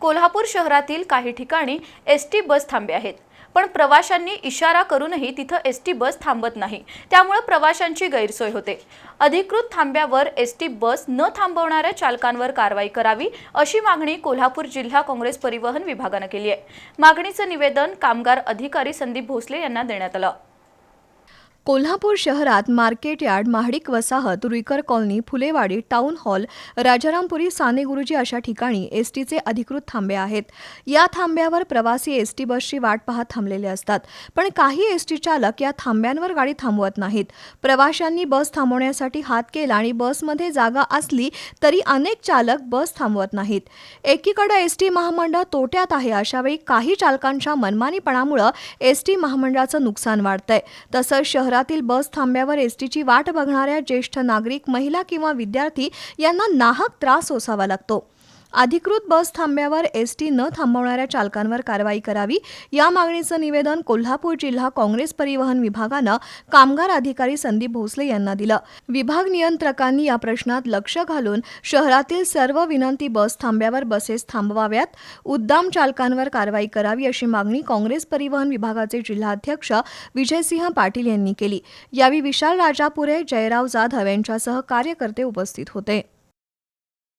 कोल्हापूर शहरातील काही ठिकाणी एस टी बस थांबे आहेत. पण प्रवाशांनी इशारा करूनही तिथं एस टी बस थांबत नाही. त्यामुळे प्रवाशांची गैरसोय होते. अधिकृत थांब्यावर एस टी बस न थांबवणाऱ्या चालकांवर कारवाई करावी अशी मागणी कोल्हापूर जिल्हा काँग्रेस परिवहन विभागानं केली आहे. मागणीचं निवेदन कामगार अधिकारी संदीप भोसले यांना देण्यात आलं. कोल्हापूर शहरात मार्केट यार्ड महाडिक वसाहत Ruikar colony Phulewadi town hall Rajarampuri Sane Guruji अशा ठिकाणी एस टीचे अधिकृत थांबे आहेत. या थांब्यावर प्रवासी एस टी बसची वाट पाहत थांबलेले असतात. पण काही एस टी चालक या थांब्यांवर गाडी थांबवत नाहीत. प्रवाशांनी बस थांबवण्यासाठी हात केला आणि बसमध्ये जागा असली तरी अनेक चालक बस थांबवत नाहीत. एकीकडे एस टी महामंडळ तोट्यात आहे अशावेळी काही चालकांच्या मनमानीपणामुळं एस टी महामंडळाचं नुकसान वाढतंय. तसंच शहरातील बस थांब्यावर एसटीची वाट बघणाऱ्या ज्येष्ठ नागरिक महिला किंवा विद्यार्थी यांना नाहक त्रास सोसावा लागतो. अधिकृत बस थांब्यावर एस टी न थांबवणाऱ्या चालकांवर कारवाई करावी या मागणीचं निवेदन कोल्हापूर जिल्हा काँग्रेस परिवहन विभागानं कामगार अधिकारी संदीप भोसले यांना दिलं. विभाग नियंत्रकांनी या प्रश्नात लक्ष घालून शहरातील सर्व विनंती बस थांब्यावर बसेस थांबवाव्यात उद्दाम चालकांवर कारवाई करावी अशी मागणी काँग्रेस परिवहन विभागाचे जिल्हाध्यक्ष विजयसिंह पाटील यांनी केली. यावेळी विशाल राजापुरे जयराव जाधव यांच्यासह कार्यकर्ते उपस्थित होते.